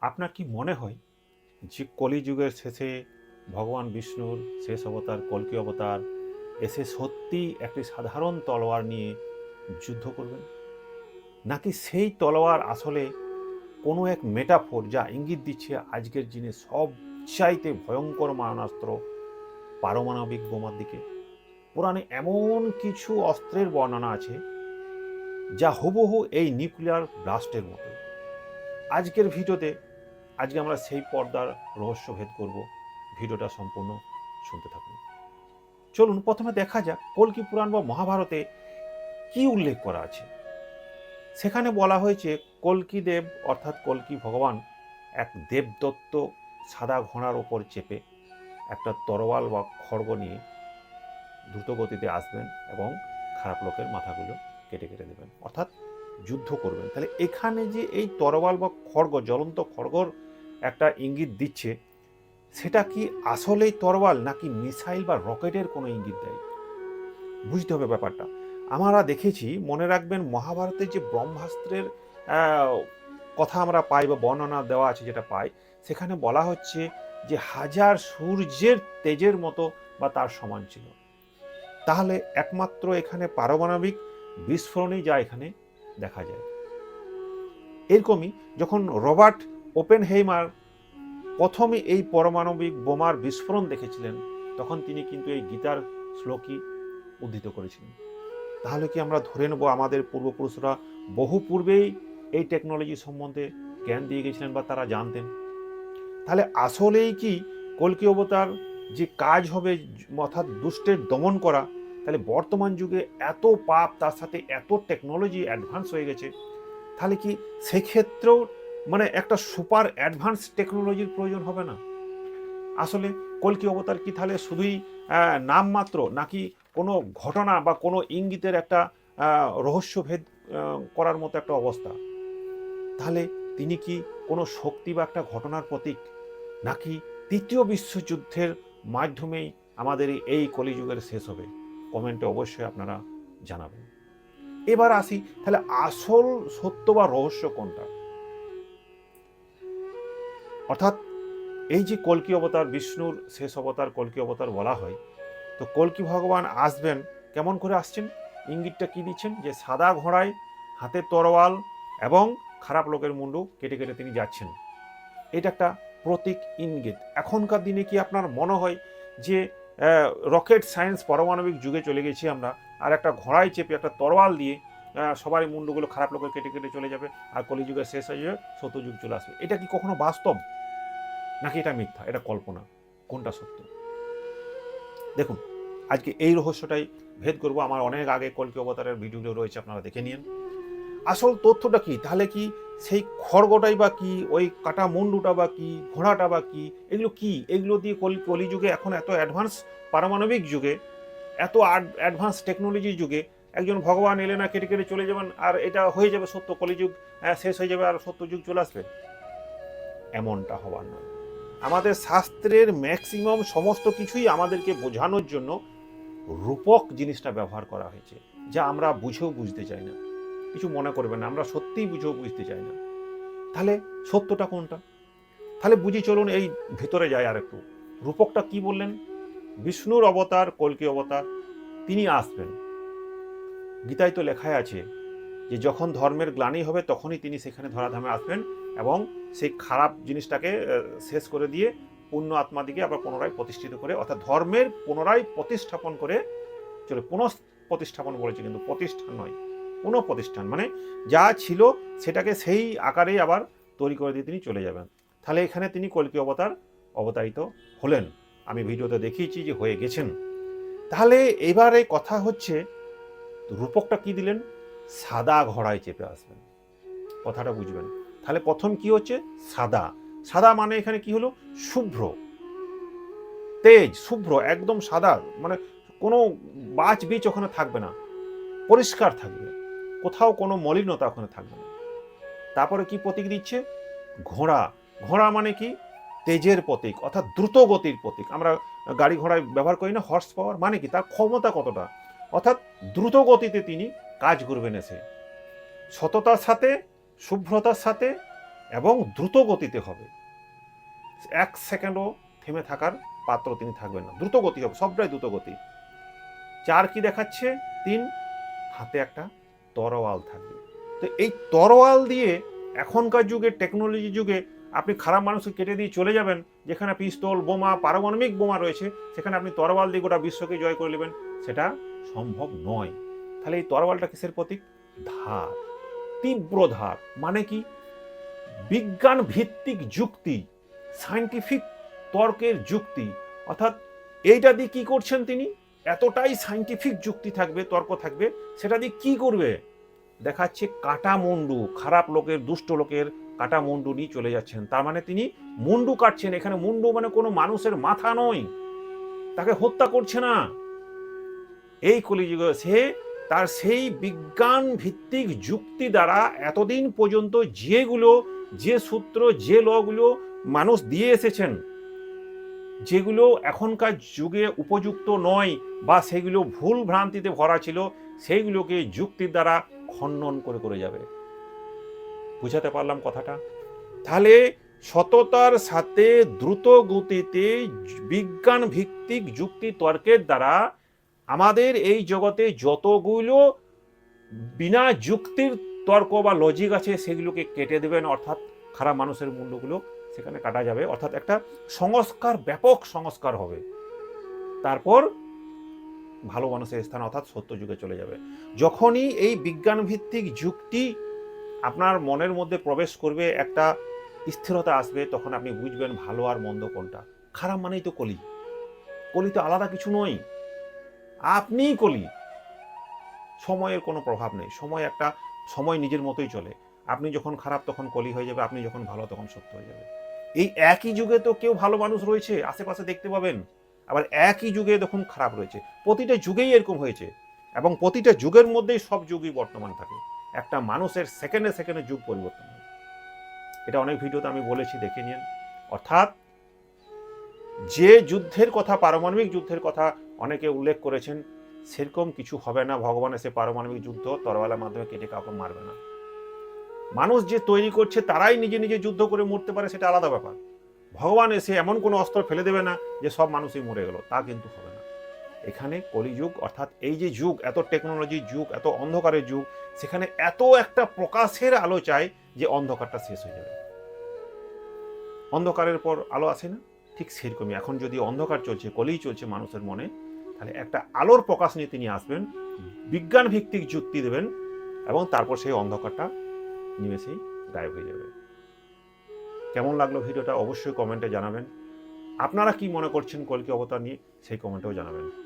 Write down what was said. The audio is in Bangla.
আপনার কি মনে হয় যে কলিযুগের শেষে ভগবান বিষ্ণুর শেষ অবতার, কল্কি অবতার এসে সত্যি একটি সাধারণ তলোয়ার নিয়ে যুদ্ধ করবেন? নাকি সেই তলোয়ার আসলে কোনো এক মেটাফোর যা ইঙ্গিত দিচ্ছে আজকের দিনে সবচাইতে ভয়ঙ্কর মারণাস্ত্র পারমাণবিক বোমার দিকে? পুরাণে এমন কিছু অস্ত্রের বর্ণনা আছে যা হুবহু এই নিউক্লিয়ার ব্লাস্টের মতো আজকের ভিডিওতে, আজকে আমরা সেই পর্দার রহস্য ভেদ করব। ভিডিওটা সম্পূর্ণ শুনতে থাকুন। চলুন, প্রথমে দেখা যাক কল্কি পুরাণ বা মহাভারতে কি উল্লেখ করা আছে। সেখানে বলা হয়েছে কল্কি দেব, অর্থাৎ কল্কি ভগবান, এক দেবদত্ত সাদা ঘোড়ার ওপর চেপে একটা তরোয়াল বা খড়গ নিয়ে দ্রুত গতিতে আসবেন এবং খারাপ লোকের মাথাগুলো কেটে কেটে দেবেন। অর্থাৎ যুদ্ধ করবেন। তাহলে এখানে যে এই তরোয়াল বা খড়গ জ্বলন্ত খড়গর একটা ইঙ্গিত দিচ্ছে, সেটা কি আসলেই তরোয়াল নাকি মিসাইল বা রকেটের কোনো ইঙ্গিত দেয়? বুঝতে হবে ব্যাপারটা। আমরা দেখেছি, মনে রাখবেন মহাভারতের যে ব্রহ্মাস্ত্রের কথা আমরা পাই বা বর্ণনা দেওয়া আছে যেটা পাই, সেখানে বলা হচ্ছে যে হাজার সূর্যের তেজের মতো বা তার সমান ছিল। তাহলে একমাত্র এখানে পারমাণবিক বিস্ফোরণই যা এখানে দেখা যায়। এরকমই যখন রবার্ট ওপেন হেইমার প্রথমে এই পারমাণবিক বোমার বিস্ফোরণ দেখেছিলেন, তখন তিনি কিন্তু এই গীতার শ্লোকই উদ্ধৃত করেছিলেন। তাহলে কি আমরা ধরে নেব আমাদের পূর্বপুরুষরা বহু পূর্বেই এই টেকনোলজি সম্বন্ধে জ্ঞান দিয়ে গেছিলেন বা তারা জানতেন? তাহলে আসলেই কি কল্কি অবতার যে কাজ হবে, অর্থাৎ দুষ্টের দমন করা তাহলে বর্তমান যুগে এত পাপ, তার সাথে এত টেকনোলজি অ্যাডভান্স হয়ে গেছে, তাহলে কি সেক্ষেত্রেও মানে একটা সুপার অ্যাডভান্স টেকনোলজির প্রয়োজন হবে না? আসলে কলকি অবতার কি তাহলে শুধুই নামমাত্র নাকি কোনো ঘটনা বা কোনো ইঙ্গিতের একটা রহস্যভেদ করার মতো একটা অবস্থা? তাহলে তিনি কি কোনো শক্তি বা একটা ঘটনার প্রতীক নাকি তৃতীয় বিশ্বযুদ্ধের মাধ্যমেই আমাদের এই কলিযুগের শেষ হবে? কমেন্টে অবশ্যই আপনারা জানাবেন। এবার আসি, তাহলে আসল সত্য বা রহস্য কোনটা? অর্থাৎ এই যে কল্কি অবতার, বিষ্ণুর শেষ অবতার কল্কি অবতার বলা হয়, তো কল্কি ভগবান আসবেন, কেমন করে আসছেন? ইঙ্গিতটা কি দিচ্ছেন? যে সাদা ঘোড়ায় হাতে তরোয়াল এবং খারাপ লোকের মুন্ডু কেটে কেটে তিনি যাচ্ছেন। এটা একটা প্রতীক ইঙ্গিত। এখনকার দিনে কি আপনার মনে হয় যে রকেট সায়েন্স পারমাণবিক যুগে চলে গেছি আমরা। আর একটা ঘোড়ায় চেপে একটা তরোয়াল দিয়ে সবারই মুন্ডুগুলো খারাপ লোকের কেটে কেটে চলে যাবে আর কলিযুগের শেষ হয়ে যাবে, সত্যযুগ চলে আসবে। এটা কি কখনো বাস্তব? নাকি এটা মিথ্যা? এটা কল্পনা। কোনটা সত্য? দেখুন, আজকে এই রহস্যটাই ভেদ করব। আমার অনেক আগে কল্কি অবতারের ভিডিওগুলো রয়েছে, আপনারা দেখে নিন। আসল তথ্যটা কি? তাহলে কি সেই খড়গটাই বা কি ওই কাটা মুন্ডুটা বা কি ঘোড়াটা বা কি এগুলো কি? এগুলো দিয়ে কলি কলিযুগে এখন এত অ্যাডভান্স পারমাণবিক যুগে এত অ্যাডভান্স টেকনোলজির যুগে একজন ভগবান এলে না কেটে কেটে চলে যাবেন আর এটা হয়ে যাবে সত্য কলিযুগ আহ, শেষ হয়ে যাবে আর সত্য যুগ চলে আসবে। এমনটা হবার নয়। আমাদের শাস্ত্রের ম্যাক্সিমাম সমস্ত কিছুই আমাদেরকে বোঝানোর জন্য রূপক জিনিসটা ব্যবহার করা হয়েছে যা আমরা বুঝেও বুঝতে চাই না। কিছু মনে করবেন না, আমরা সত্যিই বুঝেও বুঝতে চাই না। তাহলে সত্যটা কোনটা? তাহলে বুঝি চলুন এই ভেতরে যাই আর একটু রূপকটা কি বললেন? বিষ্ণুর অবতার, কল্কি অবতার, তিনি আসবেন। গীতায় তো লেখাই আছে যে যখন ধর্মের গ্লানি হবে তখনই তিনি সেখানে ধরাধামে আসবেন এবং সেই খারাপ জিনিসটাকে শেষ করে দিয়ে পূর্ণ আত্মাদিকে আবার পুনরায় প্রতিষ্ঠিত করে, অর্থাৎ ধর্মের পুনরায় প্রতিষ্ঠাপন করে, চলে পুনঃ প্রতিষ্ঠাপন বলেছে কিন্তু প্রতিষ্ঠা নয়। পুনঃ প্রতিষ্ঠান মানে যা ছিল সেটাকে সেই আকারেই আবার তৈরি করে দিয়ে তিনি চলে যাবেন। তাহলে এখানে তিনি কল্কি অবতার অবতারিত হলেন। আমি ভিডিওতে দেখিয়েছি যে হয়ে গেছেন। তাহলে এবারে কথা হচ্ছে, রূপকটা কি দিলেন? সাদা ঘোড়ায় চেপে আসবেন। কথাটা বুঝবেন। তাহলে প্রথম কি হচ্ছে? সাদা। সাদা মানে এখানে কি হলো? শুভ্র। তেজ, শুভ্র, একদম সাদা। মানে কোনো বাজ বীজ ওখানে থাকবে না। পরিষ্কার থাকবে। কোথাও কোনো মলিনতা ওখানে থাকবে না। তারপরে কি প্রতীক দিচ্ছে? ঘোড়া। ঘোড়া মানে কি? তেজের প্রতীক, অর্থাৎ দ্রুত গতির প্রতীক। আমরা গাড়ি ঘোড়ায় ব্যবহার করি না হর্স পাওয়ার মানে কি? তার ক্ষমতা কতটা? অর্থাৎ দ্রুত গতিতে তিনি কাজ করবেন এসে সততার সাথে, শুভ্রতার সাথে এবং দ্রুত গতিতে হবে। এক সেকেন্ডও থেমে থাকার পাত্র তিনি থাকবেন না। দ্রুত গতি হবে, সবটাই দ্রুত গতি চার কি দেখাচ্ছে? তিন। হাতে একটা তরোয়াল থাকবে। তো এই তরোয়াল দিয়ে এখনকার যুগে টেকনোলজি যুগে আপনি খারাপ মানুষকে কেটে দিয়ে চলে যাবেন, যেখানে পিস্তল, বোমা, পারমাণবিক বোমা রয়েছে, সেখানে আপনি তরোয়াল দিয়ে গোটা বিশ্বকে জয় করে নেবেন, সেটা সম্ভব নয়। তাহলে এই তরোয়ালটা কিসের প্রতীক? ধার। তীব্র ধার। মানে কি? বিজ্ঞান ভিত্তিক যুক্তি সায়েন্টিফিক তর্কের যুক্তি। অর্থাৎ এইটা দিয়ে কী করছেন তিনি? এতটাই সায়েন্টিফিক যুক্তি থাকবে, তর্ক থাকবে, সেটা দিয়ে কি করবে? দেখাচ্ছে কাটা মুন্ডু খারাপ লোকের, দুষ্ট লোকের কাটা মুন্ডু নিয়ে চলে যাচ্ছেন। তার মানে তিনি মুন্ডু কাটছেন। এখানে মুন্ডু মানে কোনো মানুষের মাথা নয়। তাকে হত্যা করছে না। এই কলিযুগে, সে তার সেই বিজ্ঞান ভিত্তিক যুক্তি দ্বারা এতদিন পর্যন্ত যেগুলো, যে সূত্র, যে লগুলো মানুষ দিয়ে এসেছেন যেগুলো এখনকার যুগে উপযুক্ত নয় বা সেগুলো ভুল ভ্রান্তিতে ভরা ছিল, সেইগুলোকে যুক্তির দ্বারা খণ্ডন করে করে যাবে। বুঝাতে পারলাম কথাটা? তাহলে সততার সাথে দ্রুত গতিতে বিজ্ঞান ভিত্তিক যুক্তি তর্কের দ্বারা আমাদের এই জগতে যতগুলো বিনা যুক্তির তর্ক বা লজিক আছে, সেগুলোকে কেটে দেবেন, অর্থাৎ খারাপ মানুষের মূল্যগুলো সেখানে কাটা যাবে। অর্থাৎ একটা সংস্কার, ব্যাপক সংস্কার হবে। তারপর ভালো মানুষের স্থান অর্থাৎ সত্য যুগে চলে যাবে। যখনই এই বিজ্ঞান ভিত্তিক যুক্তি আপনার মনের মধ্যে প্রবেশ করবে, একটা স্থিরতা আসবে, তখন আপনি বুঝবেন ভালো আর মন্দ কোনটা। খারাপ মানেই তো কলি। কলি তো আলাদা কিছু নয়। আপনিই কলি। সময়ের কোনো প্রভাব নেই। সময় একটা, সময় নিজের মতোই চলে। আপনি যখন খারাপ তখন কলি হয়ে যাবে, আপনি যখন ভালো তখন সত্য হয়ে যাবে। এই একই যুগে তো কেউ ভালো মানুষ রয়েছে, আশেপাশে দেখতে পাবেন। আবার একই যুগে দেখুন খারাপ রয়েছে। প্রতিটা যুগেই এরকম হয়েছে। এবং প্রতিটা যুগের মধ্যেই সব যুগই বর্তমান থাকে। একটা মানুষের সেকেন্ডে সেকেন্ডে যুগ পরিবর্তন হয়। এটা অনেক ভিডিওতে আমি বলেছি, দেখে নিন। অর্থাৎ, যে যুদ্ধের কথা, পারমাণবিক যুদ্ধের কথা অনেকে উল্লেখ করেছেন, সেরকম কিছু হবে না। ভগবান এসে পারমাণবিক যুদ্ধ তরওয়ালের মাধ্যমে কেটে কাউকে মারবে না। মানুষ যে তৈরি করছে, তারাই নিজে নিজে যুদ্ধ করে মরতে পারে, সেটা আলাদা ব্যাপার। ভগবান এসে এমন কোনো অস্ত্র ফেলে দেবে না যে সব মানুষই মরে গেল, তা কিন্তু হবে না। এখানে কলিযুগ, অর্থাৎ এই যে যুগ, এত টেকনোলজির যুগ, এত অন্ধকারের যুগ, সেখানে এত একটা প্রকাশের আলো চাই যে অন্ধকারটা শেষ হয়ে যাবে। অন্ধকারের পর আলো আসে না, ঠিক সেরকমই। এখন যদি অন্ধকার চলছে কলি চলছে মানুষের মনে, তাহলে একটা আলোর প্রকাশ নিয়ে তিনি আসবেন বিজ্ঞান ভিত্তিক যুক্তি দেবেন, এবং তারপর সেই অন্ধকারটা নিমেষেই গায়েব হয়ে যাবে। কেমন লাগল ভিডিওটা অবশ্যই কমেন্টে জানাবেন। আপনারা কি মনে করছেন কলকি অবতার নিয়ে, সেই কমেন্টেও জানাবেন।